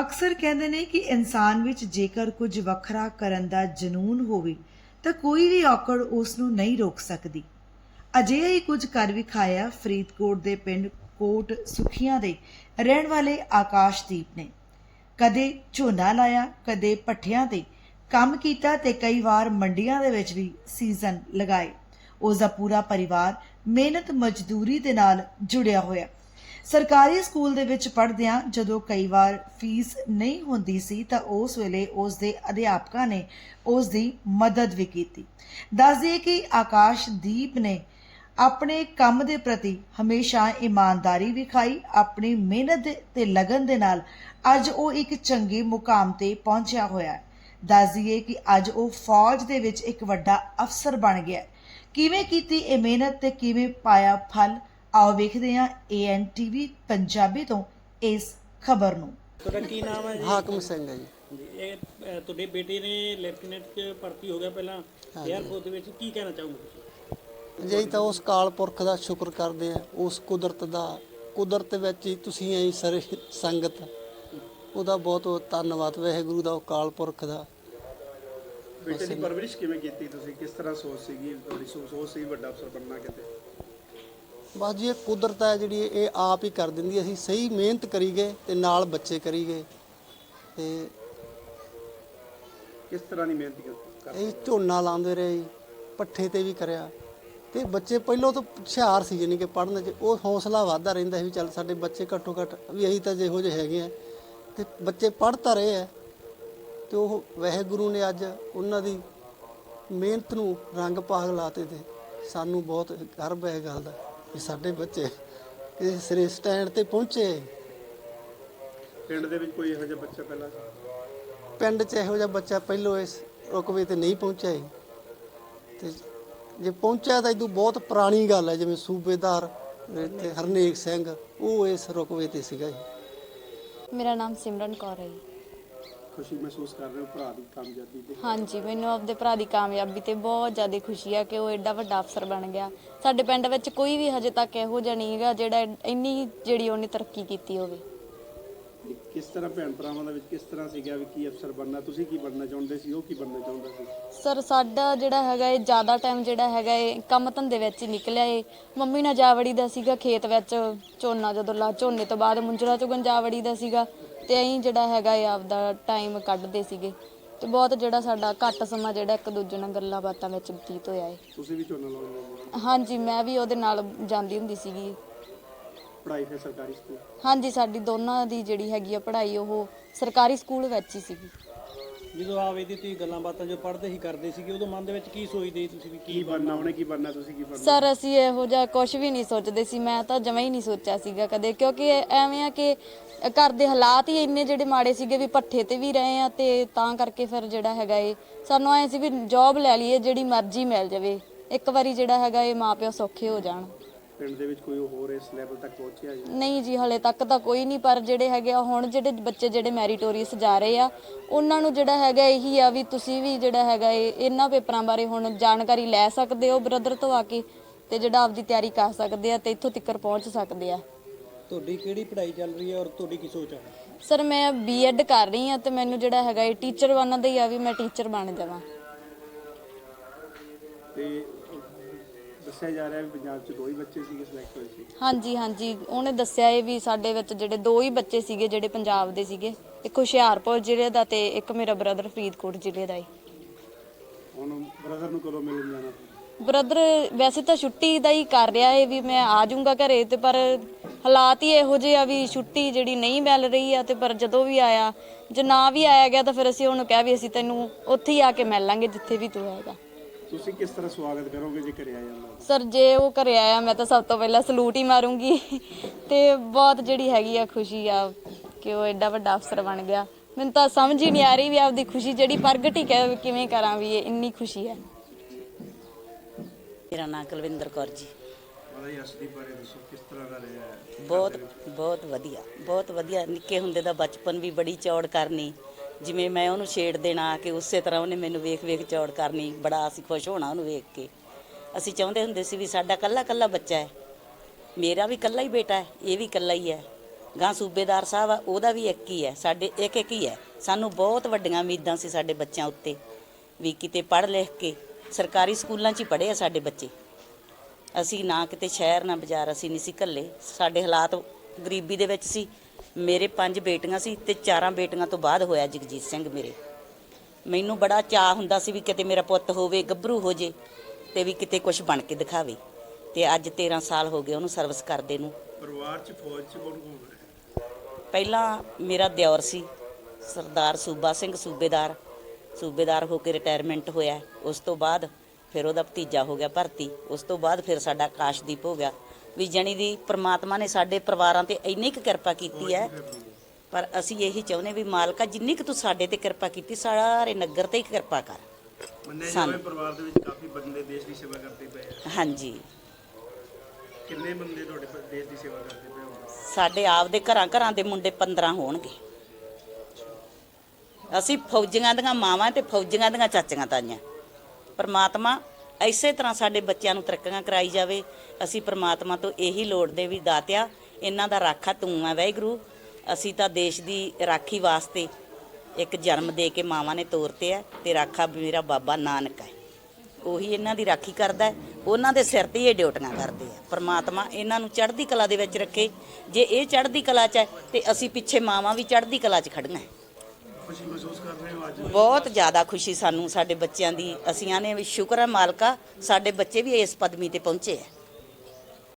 ਅਕਸਰ ਕਹਿੰਦੇ ਨੇ ਕਿ ਇਨਸਾਨ ਵਿੱਚ ਜੇਕਰ ਕੁਝ ਵੱਖਰਾ ਕਰਨ ਦਾ ਜਨੂਨ ਹੋਵੇ, ਤਾਂ ਕੋਈ ਵੀ ਔਕੜ ਉਸ ਨੂੰ ਨਹੀਂ ਰੋਕ ਸਕਦੀ। ਅਜਿਹਾ ਹੀ ਕੁਝ ਕਰ ਵਿਖਾਇਆ ਫਰੀਦਕੋਟ ਦੇ ਪਿੰਡ ਕੋਟ ਸੁਖੀਆਂ ਦੇ ਰਹਿਣ ਵਾਲੇ ਆਕਾਸ਼ਦੀਪ ਨੇ। ਕਦੇ ਝੋਨਾ ਲਾਇਆ, ਕਦੇ ਪੱਠਿਆਂ ਤੇ ਕੰਮ ਕੀਤਾ ਤੇ ਕਈ ਵਾਰ ਮੰਡੀਆਂ ਦੇ ਵਿੱਚ ਵੀ ਸੀਜ਼ਨ ਲਗਾਏ। ਉਸ ਦਾ ਪੂਰਾ ਪਰਿਵਾਰ ਮਿਹਨਤ ਮਜ਼ਦੂਰੀ ਦੇ ਨਾਲ ਜੁੜਿਆ ਹੋਇਆ। ਸਰਕਾਰੀ ਸਕੂਲ ਦੇ ਵਿੱਚ ਪੜ੍ਹਦਿਆਂ ਜਦੋਂ ਕਈ ਵਾਰ ਫੀਸ ਨਹੀਂ ਹੁੰਦੀ ਸੀ ਤਾਂ ਉਸ ਵੇਲੇ ਉਸ ਦੇ ਅਧਿਆਪਕਾਂ ਨੇ ਉਸ ਦੀ ਮਦਦ ਵੀ ਕੀਤੀ ਦੱਸ ਕਿ ਆਕਾਸ਼ਦੀਪ ਨੇ ਆਪਣੇ ਕੰਮ ਦੇ ਪ੍ਰਤੀ ਹਮੇਸ਼ਾ ਇਮਾਨਦਾਰੀ ਵਿਖਾਈ ਆਪਣੀ ਮਿਹਨਤ ਦੇ- ਤੇ ਲਗਨ ਦੇ ਨਾਲ ਅੱਜ ਉਹ ਇੱਕ ਚੰਗੇ ਮੁਕਾਮ ਤੇ ਪਹੁੰਚਿਆ ਹੋਇਆ ਹੈ ਦੱਸ ਦਈਏ ਕਿ ਅੱਜ ਉਹ ਫੌਜ ਦੇ ਵਿੱਚ ਇੱਕ ਵੱਡਾ ਅਫਸਰ ਬਣ ਗਿਆ ਹੈ। ਕਿਵੇਂ ਕੀਤੀ ਇਹ ਮਿਹਨਤ ਤੇ ਕਿਵੇਂ ਪਾਇਆ ਫਲ ਆਓ ਵੇਖਦੇ ਹਾਂ ਏਐਨਟੀਵੀ ਪੰਜਾਬੀ ਤੋਂ ਇਸ ਖਬਰ ਨੂੰ। ਤੁਹਾਡਾ ਕੀ ਨਾਮ ਹੈ ਜੀ? ਹਾਕਮ ਸਿੰਘ ਹੈ ਜੀ। ਜੀ, ਇਹ ਅ, ਤੁਹਾਡੇ ਬੇਟੇ ਨੇ ਲੈਫਟੀਨੈਂਟ ਚ ਭਰਤੀ ਹੋ ਗਿਆ ਪਹਿਲਾਂ 에ਅਰਫੋਰਸ ਦੇ ਵਿੱਚ। ਕੀ ਕਹਿਣਾ ਚਾਹੋਗੇ ਤੁਸੀਂ? ਜੇ ਤਾਂ ਉਸ ਕਾਲ ਪੁਰਖ ਦਾ ਸ਼ੁਕਰ ਕਰਦੇ ਆ ਉਸ ਕੁਦਰਤ ਦਾ। ਕੁਦਰਤ ਵਿੱਚ ਹੀ ਤੁਸੀਂ ਐ ਸਾਰੇ ਸੰਗਤ। ਉਹਦਾ ਬਹੁਤ ਬਹੁਤ ਧੰਨਵਾਦ ਵਾਹਿਗੁਰੂ ਦਾ ਉਹ ਕਾਲ ਪੁਰਖ ਦਾ। ਬੇਟੇ ਦੀ ਪਰਵਰਿਸ਼ ਕਿਵੇਂ ਕੀਤੀ ਤੁਸੀਂ? ਕਿਸ ਤਰ੍ਹਾਂ ਸੋਚ ਸੀਗੀ? ਤੁਹਾਡੀ ਸੋ- ਸੋਚ ਸੀ ਵੱਡਾ ਅਫਸਰ ਬਣਨਾ ਕਿਤੇ? ਬਸ ਜੀ ਇਹ ਕੁਦਰਤ ਹੈ ਜਿਹੜੀ ਇਹ ਆਪ ਹੀ ਕਰ ਦਿੰਦੀ। ਅਸੀਂ ਸਹੀ ਮਿਹਨਤ ਕਰੀ ਗਏ ਤੇ ਨਾਲ ਬੱਚੇ ਕਰੀ ਗਏ। ਤੇ ਕਿਸ ਤਰ੍ਹਾਂ ਦੀ ਮਿਹਨਤ ਕਰ ਇਹ ਝੋਨਾ ਲਾਉਂਦੇ ਰਹੇ ਜੀ ਪੱਠੇ ਤੇ ਵੀ ਕਰਿਆ। ਤੇ ਬੱਚੇ ਪਹਿਲਾਂ ਤੋਂ ਹੁਸ਼ਿਆਰ ਸੀ ਜਾਣੀ ਕਿ ਪੜ੍ਹਨ 'ਚ। ਉਹ ਹੌਸਲਾ ਵੱਧਦਾ ਰਹਿੰਦਾ ਸੀ ਵੀ ਚੱਲ ਸਾਡੇ ਬੱਚੇ ਘੱਟੋ ਘੱਟ ਵੀ ਅਸੀਂ ਤਾਂ ਜਿਹੋ ਜਿਹੇ ਹੈਗੇ ਆ। ਤੇ ਬੱਚੇ ਪੜ੍ਹ ਤਾਂ ਰਹੇ ਆ। ਤੇ ਉਹ ਵਾਹਿਗੁਰੂ ਨੇ ਅੱਜ ਉਹਨਾਂ ਦੀ ਮਿਹਨਤ ਨੂੰ ਰੰਗ ਪਾਗ ਲਾਤੇ ਤੇ ਸਾਨੂੰ ਬਹੁਤ ਗਰਵ ਹੈ ਗੱਲ ਦਾ। ਕਿ ਸਾਡੇ ਬੱਚੇ ਕਿਸੇ ਸਿਰੇ ਸਟੈਂਡ ਤੇ ਪਹੁੰਚੇ ਪਿੰਡ ਦੇ ਵਿੱਚ ਕੋਈ ਇਹੋ ਜਿਹਾ ਬੱਚਾ ਪਹਿਲਾਂ? ਪਿੰਡ 'ਚ ਇਹੋ ਜਿਹਾ ਬੱਚਾ ਪਹਿਲੋਂ ਇਸ ਰੁਕਵੇ ਤੇ ਨਹੀਂ ਪਹੁੰਚਿਆ ਜੀ ਤੇ ਜੇ ਪਹੁੰਚਿਆ ਤਾਂ ਇਦੋਂ ਬਹੁਤ ਪੁਰਾਣੀ ਗੱਲ ਹੈ ਜਿਵੇਂ ਸੂਬੇਦਾਰ ਇੱਥੇ ਹਰਨੇਕ ਸਿੰਘ ਉਹ ਇਸ ਰੁਕਵੇ ਤੇ ਸੀਗਾ ਜੀ ਮੇਰਾ ਨਾਮ ਸਿਮਰਨ ਕੌਰ ਹੈ ਜੀ। ਖੁਸ਼ੀ ਮਹਿਸੂਸ ਕਰ ਰਹੇ ਹੋ ਭਰਾ ਦੀ ਕਾਮਯਾਬੀ ਤੇ ਹਾਂਜੀ ਮੈਨੂੰ ਆਪਦੇ ਭਰਾ ਦੀ ਕਾਮਯਾਬੀ ਤੇ ਬਹੁਤ ਜ਼ਿਆਦਾ ਖੁਸ਼ੀ ਆ ਕਿ ਉਹ ਐਡਾ ਵੱਡਾ ਅਫਸਰ ਬਣ ਗਿਆ। ਸਾਡੇ ਪਿੰਡ ਵਿੱਚ ਕੋਈ ਵੀ ਹਜੇ ਤੱਕ ਇਹੋ ਜਿਹਾ ਨਹੀਂ ਹੈਗਾ ਜਿਹੜਾ ਇੰਨੀ ਜਿਹੜੀ ਉਹਨੇ ਤਰੱਕੀ ਕੀਤੀ ਹੋਵੇ। ਕਿਸ ਤਰ੍ਹਾਂ ਭੈਣ ਭਰਾਵਾਂ ਦੇ ਵਿੱਚ ਕਿਸ ਤਰ੍ਹਾਂ ਸੀਗਾ ਵੀ ਕੀ ਅਫਸਰ ਬਣਨਾ? ਤੁਸੀਂ ਕੀ ਬਣਨਾ ਚਾਹੁੰਦੇ ਸੀ? ਉਹ ਕੀ ਬਣਨਾ ਚਾਹੁੰਦਾ ਸੀ? ਸਰ ਸਾਡਾ ਜਿਹੜਾ ਹੈਗਾ ਇਹ ਜ਼ਿਆਦਾ ਟਾਈਮ ਜਿਹੜਾ ਹੈਗਾ ਇਹ ਕੰਮ ਧੰਦੇ ਵਿੱਚ ਹੀ ਨਿਕਲਿਆ ਏ। ਮੰਮੀ ਨਾਲ ਜਾਵੜੀ ਦਾ ਸੀਗਾ ਖੇਤ ਵਿੱਚ ਝੋਨਾ ਜਦੋਂ ਲਾ ਝੋਨੇ ਤੋਂ ਬਾਅਦ ਮੁੰਜਰਾ ਚੋਂ ਜਾਵੜੀ ਦਾ ਸੀਗਾ। ਤੇ ਐਂ ਜਿਹੜਾ ਹੈਗਾ ਇਹ ਆਪਦਾ ਟਾਈਮ ਕੱਢਦੇ ਸੀਗੇ। ਤੇ ਬਹੁਤ ਜਿਹੜਾ ਸਾਡਾ ਘੱਟ ਸਮਾਂ ਜਿਹੜਾ ਇੱਕ ਦੂਜੇ ਨਾਲ ਗੱਲਾਂ ਬਾਤਾਂ ਵਿੱਚ ਬਤੀਤ ਹੋਇਆ ਏ। ਤੁਸੀਂ ਵੀ ਝੋਨਾ ਲਾਉਂਦੇ ਹੋ? ਹਾਂਜੀ ਮੈਂ ਵੀ ਉਹਦੇ ਨਾਲ ਜਾਂਦੀ ਹੁੰਦੀ ਸੀਗੀ। ਪੜ੍ਹਾਈ ਫਿਰ ਸਰਕਾਰੀ ਸਕੂਲ? ਹਾਂਜੀ ਸਾਡੀ ਦੋਨਾਂ ਦੀ ਜਿਹੜੀ ਹੈਗੀ ਆ ਪੜ੍ਹਾਈ ਉਹ ਸਰਕਾਰੀ ਸਕੂਲ ਵਿੱਚ ਹੀ ਸੀਗੀ। ਜਦੋਂ ਆਵੇ ਦੀ ਤੁਸੀਂ ਗੱਲਾਂ ਬਾਤਾਂ ਜੋ ਪੜ੍ਹਦੇ ਹੀ ਕਰਦੇ ਸੀਗੇ ਉਦੋਂ ਮਨ ਦੇ ਵਿੱਚ ਕੀ ਸੋਚਦੇ ਸੀ ਤੁਸੀਂ ਵੀ ਕੀ ਕੀ ਬਣਨਾ? ਉਹਨੇ ਕੀ ਬਣਨਾ? ਤੁਸੀਂ ਕੀ ਬਣਨਾ? ਸਰ ਅਸੀਂ ਇਹੋ ਜਿਹਾ ਕੁਝ ਵੀ ਨਹੀਂ ਸੋਚਦੇ ਸੀ। ਮੈਂ ਤਾਂ ਜਮਾਂ ਹੀ ਨਹੀਂ ਸੋਚਿਆ ਸੀਗਾ ਕਦੇ ਕਿਉਂਕਿ ਐਵੇਂ ਆ ਕਿ ਘਰ ਦੇ ਹਾਲਾਤ ਹੀ ਇੰਨੇ ਜਿਹੜੇ ਮਾੜੇ ਸੀਗੇ ਵੀ ਪੱਠੇ ਤੇ ਵੀ ਰਹੇ ਆ ਤੇ ਤਾਂ ਕਰਕੇ ਫਿਰ ਜਿਹੜਾ ਹੈਗਾ ਏ ਸਾਨੂੰ ਐ ਸੀ ਵੀ ਜੌਬ ਲੈ ਲਈਏ ਜਿਹੜੀ ਮਰਜ਼ੀ ਮਿਲ ਜਾਵੇ। ਇੱਕ ਵਾਰੀ ਜਿਹੜਾ ਹੈਗਾ ਇਹ ਮਾਪਿਓ ਸੌਖੇ ਹੋ ਜਾਣ। ਪਿੰਡ ਦੇ ਵਿੱਚ ਕੋਈ ਹੋਰ ਇਸ ਲੈਵਲ ਤੱਕ ਪਹੁੰਚਿਆ ਜੀ? ਨਹੀਂ ਜੀ ਹਲੇ ਤੱਕ ਤਾਂ ਕੋਈ ਨਹੀਂ ਪਰ ਜਿਹੜੇ ਹੈਗੇ ਆ ਹੁਣ ਜਿਹੜੇ ਬੱਚੇ ਜਿਹੜੇ ਮੈਰੀਟੋਰੀਅਸ ਜਾ ਰਹੇ ਆ ਉਹਨਾਂ ਨੂੰ ਜਿਹੜਾ ਹੈਗਾ ਇਹੀ ਆ ਵੀ ਤੁਸੀਂ ਵੀ ਜਿਹੜਾ ਹੈਗਾ ਇਹ ਇਹਨਾਂ ਪੇਪਰਾਂ ਬਾਰੇ ਹੁਣ ਜਾਣਕਾਰੀ ਲੈ ਸਕਦੇ ਹੋ ਬ੍ਰਦਰ ਤੋਂ ਆ ਕੇ ਤੇ ਜਿਹੜਾ ਆਪਦੀ ਤਿਆਰੀ ਕਰ ਸਕਦੇ ਆ ਤੇ ਇੱਥੋਂ ਤੱਕ ਪਹੁੰਚ ਸਕਦੇ ਆ। ਤੁਹਾਡੀ ਕਿਹੜੀ ਪੜ੍ਹਾਈ ਚੱਲ ਰਹੀ ਹੈ ਔਰ ਤੁਹਾਡੀ ਕੀ ਸੋਚ ਹੈ ਸਰ ਮੈਂ ਬੀਐਡ ਕਰ ਰਹੀ ਆ ਤੇ ਮੈਨੂੰ ਜਿਹੜਾ ਹੈਗਾ ਇਹ ਟੀਚਰ ਬਣਨ ਦਾ ਹੀ ਆ ਵੀ ਮੈਂ ਟੀਚਰ ਬਣ ਜਾਵਾਂ। ਤੇ ਦੱਸਿਆ ਜਾ ਰਿਹਾ ਵੀ ਪੰਜਾਬ 'ਚ ਦੋ ਹੀ ਬੱਚੇ ਸੀਗੇ ਸਿਲੈਕਟ ਹੋਏ ਸੀ। ਹਾਂਜੀ ਹਾਂਜੀ। ਉਹਨੇ ਦੱਸਿਆ ਇਹ ਵੀ ਸਾਡੇ ਵਿੱਚ ਜਿਹੜੇ ਦੋ ਹੀ ਬੱਚੇ ਸੀਗੇ ਜਿਹੜੇ ਪੰਜਾਬ ਦੇ ਸੀਗੇ। ਇੱਕ ਹੁਸ਼ਿਆਰਪੁਰ ਜ਼ਿਲ੍ਹੇ ਦਾ ਤੇ ਇੱਕ ਮੇਰਾ ਬ੍ਰਦਰ ਫਰੀਦਕੋਟ ਜ਼ਿਲ੍ਹੇ ਦਾ ਹੀ ਹੁਣ ਬ੍ਰਦਰ ਨੂੰ ਕਦੋਂ ਮਿਲਣ ਜਾਣਾ? ਬ੍ਰਦਰ ਵੈਸੇ ਤਾਂ ਛੁੱਟੀ ਦਾ ਹੀ ਕਰ ਰਿਹਾ ਏ ਵੀ ਮੈਂ ਆ ਜਾਊਂਗਾ ਘਰੇ ਤੇ ਪਰ ਹਾਲਾਤ ਹੀ ਇਹੋ ਜਿਹੇ ਆ ਵੀ ਛੁੱਟੀ ਜਿਹੜੀ ਨਹੀਂ ਮਿਲ ਰਹੀ ਆ ਤੇ ਪਰ ਜਦੋਂ ਵੀ ਆਇਆ ਜੇ ਨਾ ਵੀ ਆਇਆ ਗਿਆ ਤਾਂ ਫਿਰ ਅਸੀਂ ਉਹਨੂੰ ਕਿਹਾ ਵੀ ਅਸੀਂ ਤੈਨੂੰ ਉੱਥੇ ਹੀ ਆ ਕੇ ਮਿਲ ਲਾਂਗੇ ਜਿੱਥੇ ਵੀ ਤੂੰ ਹੈਗਾ। ਤੁਸੀਂ ਕਿਸ ਤਰ੍ਹਾਂ ਸਵਾਗਤ ਕਰੋਗੇ ਜੇ ਘਰੇ ਆ ਜਾਂਦਾ ਸਰ ਜੇ ਉਹ ਘਰੇ ਆਇਆ ਮੈਂ ਤਾਂ ਸਭ ਤੋਂ ਪਹਿਲਾਂ ਸਲੂਟ ਹੀ ਮਾਰੂੰਗੀ। ਤੇ ਬਹੁਤ ਜਿਹੜੀ ਹੈਗੀ ਆ ਖੁਸ਼ੀ ਆ ਕਿ ਉਹ ਐਡਾ ਵੱਡਾ ਅਫਸਰ ਬਣ ਗਿਆ। ਮੈਨੂੰ ਤਾਂ ਸਮਝ ਹੀ ਨਹੀਂ ਆ ਰਹੀ ਵੀ ਆਪਦੀ ਖੁਸ਼ੀ ਜਿਹੜੀ ਪ੍ਰਗਟ ਹੀ ਕਿਵੇਂ ਕਰਾਂ ਵੀ ਇਹ ਇੰਨੀ ਖੁਸ਼ੀ ਹੈ। ਮੇਰਾ ਨਾਂ ਕੁਲਵਿੰਦਰ ਕੌਰ ਜੀ। ਉਹਦਾ ਹੀ ਅਸਲੀ ਬਾਰੇ ਦੱਸੋ ਕਿਸ ਤਰ੍ਹਾਂ ਦਾ ਰਿਹਾ ਹੈ? ਬਹੁਤ ਬਹੁਤ ਵਧੀਆ ਬਹੁਤ ਵਧੀਆ। ਨਿੱਕੇ ਹੁੰਦੇ ਦਾ ਬਚਪਨ ਵੀ ਬੜੀ ਚੌੜ ਕਰਨੀ। ਜਿਵੇਂ ਮੈਂ ਉਹਨੂੰ ਛੇੜ ਦੇਣਾ ਆ ਕੇ ਉਸੇ ਤਰ੍ਹਾਂ ਉਹਨੇ ਮੈਨੂੰ ਵੇਖ ਵੇਖ ਚੌੜ ਕਰਨੀ, ਬੜਾ ਅਸੀਂ ਖੁਸ਼ ਹੋਣਾ ਉਹਨੂੰ ਵੇਖ ਕੇ। ਅਸੀਂ ਚਾਹੁੰਦੇ ਹੁੰਦੇ ਸੀ ਵੀ ਸਾਡਾ ਕੱਲਾ ਕੱਲਾ ਬੱਚਾ ਹੈ। ਮੇਰਾ ਵੀ ਕੱਲਾ ਹੀ ਬੇਟਾ ਹੈ, ਇਹ ਵੀ ਕੱਲਾ ਹੀ ਹੈ। ਗਾਂ ਸੂਬੇਦਾਰ ਸਾਹਿਬ ਆ, ਉਹਦਾ ਵੀ ਇੱਕ ਹੀ ਹੈ, ਸਾਡੇ ਇੱਕ ਇੱਕ ਹੀ ਹੈ। ਸਾਨੂੰ ਬਹੁਤ ਵੱਡੀਆਂ ਉਮੀਦਾਂ ਸੀ ਸਾਡੇ ਬੱਚਿਆਂ ਉੱਤੇ, ਵੀ ਕਿਤੇ ਪੜ੍ਹ ਲਿਖ ਕੇ ਸਰਕਾਰੀ ਸਕੂਲਾਂ 'ਚ ਹੀ ਪੜ੍ਹੇ ਆ ਸਾਡੇ ਬੱਚੇ। ਅਸੀਂ ਨਾ ਕਿਤੇ ਸ਼ਹਿਰ ਨਾ ਬਾਜ਼ਾਰ, ਅਸੀਂ ਨਹੀਂ ਸੀ ਘੱਲੇ ਸਾਡੇ ਹਾਲਾਤ ਗਰੀਬੀ ਦੇ ਵਿੱਚ ਸੀ। ਮੇਰੇ ਪੰਜ ਬੇਟੀਆਂ ਸੀ ਤੇ ਚਾਰਾਂ ਬੇਟੀਆਂ ਤੋਂ ਬਾਅਦ ਹੋਇਆ ਜਗਜੀਤ ਸਿੰਘ ਮੇਰੇ। ਮੈਨੂੰ ਬੜਾ ਚਾਹ ਹੁੰਦਾ ਸੀ ਵੀ ਕਿਤੇ ਮੇਰਾ ਪੁੱਤ ਹੋਵੇ ਗੱਭਰੂ ਹੋ ਜੇ ਤੇ ਵੀ ਕਿਤੇ ਕੁਝ ਬਣ ਕੇ ਦਿਖਾਵੇ। ਤੇ ਅੱਜ 13 ਸਾਲ ਹੋ ਗਏ ਉਹਨੂੰ ਸਰਵਿਸ ਕਰਦੇ ਨੂੰ। ਪਰਿਵਾਰ 'ਚ ਫੌਜ 'ਚ ਕੌਣ ਕੌਣ ਹੈ ਪਹਿਲਾਂ ਮੇਰਾ ਦਿਓਰ ਸੀ ਸਰਦਾਰ ਸੂਬਾ ਸਿੰਘ ਸੂਬੇਦਾਰ। ਸੂਬੇਦਾਰ ਹੋ ਕੇ ਰਿਟਾਇਰਮੈਂਟ ਹੋਇਆ। ਉਸ ਤੋਂ ਬਾਅਦ ਫਿਰ ਉਹਦਾ ਭਤੀਜਾ ਹੋ ਗਿਆ ਭਰਤੀ। ਉਸ ਤੋਂ ਬਾਅਦ ਫਿਰ ਸਾਡਾ ਆਕਾਸ਼ਦੀਪ ਹੋ ਗਿਆ। ਵੀ ਜਣੀ ਦੀ ਪ੍ਰਮਾਤਮਾ ਨੇ ਸਾਡੇ ਪਰਿਵਾਰਾਂ ਤੇ ਇੰਨੀ ਕੁ ਕਿਰਪਾ ਕੀਤੀ ਹੈ। ਪਰ ਅਸੀਂ ਇਹੀ ਚਾਹੁੰਦੇ ਵੀ ਮਾਲਕਾ ਜਿੰਨੀ ਕੁ ਤੂੰ ਸਾਡੇ ਤੇ ਕਿਰਪਾ ਕੀਤੀ ਸਾਰੇ ਨਗਰ ਤੇ ਹੀ ਕਿਰਪਾ ਕਰ। ਮੰਨਿਆ। ਜਾਵੇ ਪਰਿਵਾਰ ਦੇ ਵਿੱਚ ਕਾਫੀ ਬੰਦੇ ਦੇਸ਼ ਦੀ ਸੇਵਾ ਕਰਦੇ ਪਏ ਆ। ਹਾਂਜੀ। ਕਿੰਨੇ ਬੰਦੇ ਤੁਹਾਡੇ ਦੇਸ਼ ਦੀ ਸੇਵਾ ਕਰਦੇ ਪਏ ਹੋ ਸਾਡੇ ਆਪਦੇ ਘਰਾਂ ਘਰਾਂ ਦੇ ਮੁੰਡੇ 15 ਹੋਣਗੇ। ਅਸੀਂ ਫੌਜੀਆਂ ਦੀਆਂ ਮਾਵਾਂ ਤੇ ਫੌਜੀਆਂ ਦੀਆਂ ਚਾਚੀਆਂ ਤਾਈਆਂ। ਪਰਮਾਤਮਾ ਇਸੇ ਤਰ੍ਹਾਂ ਸਾਡੇ ਬੱਚਿਆਂ ਨੂੰ ਤਰੱਕੀਆਂ ਕਰਾਈ ਜਾਵੇ, ਅਸੀਂ ਪਰਮਾਤਮਾ ਤੋਂ ਇਹੀ ਲੋੜਦੇ ਵੀ ਦਾਤਿਆ, ਇਹਨਾਂ ਦਾ ਰਾਖਾ ਤੂੰ ਆ ਵਾਹਿਗੁਰੂ। ਅਸੀਂ ਤਾਂ ਦੇਸ਼ ਦੀ ਰਾਖੀ ਵਾਸਤੇ ਇੱਕ ਜਨਮ ਦੇ ਕੇ ਮਾਵਾਂ ਨੇ ਤੋਰਤੇ ਆ ਤੇ ਰਾਖਾ ਮੇਰਾ ਬਾਬਾ ਨਾਨਕ ਹੈ ਉਹੀ ਇਹਨਾਂ ਦੀ ਰਾਖੀ ਕਰਦਾ, ਉਹਨਾਂ ਦੇ ਸਿਰ ਤੇ ਹੀ ਇਹ ਡਿਊਟੀਆਂ ਕਰਦੇ ਆ। ਪਰਮਾਤਮਾ ਇਹਨਾਂ ਨੂੰ ਚੜ੍ਹਦੀ ਕਲਾ ਦੇ ਵਿੱਚ ਰੱਖੇ। ਜੇ ਇਹ ਚੜ੍ਹਦੀ ਕਲਾ 'ਚ ਹੈ ਤੇ ਅਸੀਂ ਪਿੱਛੇ ਮਾਵਾਂ ਵੀ ਚੜ੍ਹਦੀ ਕਲਾ 'ਚ ਖੜੀਆਂ ਖੁਸ਼ੀ ਮਹਿਸੂਸ ਕਰ ਰਹੇ ਹੋ ਅੱਜ? ਬਹੁਤ ਜ਼ਿਆਦਾ ਖੁਸ਼ੀ ਸਾਨੂੰ ਸਾਡੇ ਬੱਚਿਆਂ ਦੀ, ਅਸੀਂ ਆਨੇ ਵੀ ਸ਼ੁਕਰ ਹੈ ਮਾਲਕਾ, ਸਾਡੇ ਬੱਚੇ ਵੀ ਇਸ ਪਦਮੀ ਤੇ ਪਹੁੰਚੇ ਹੈ।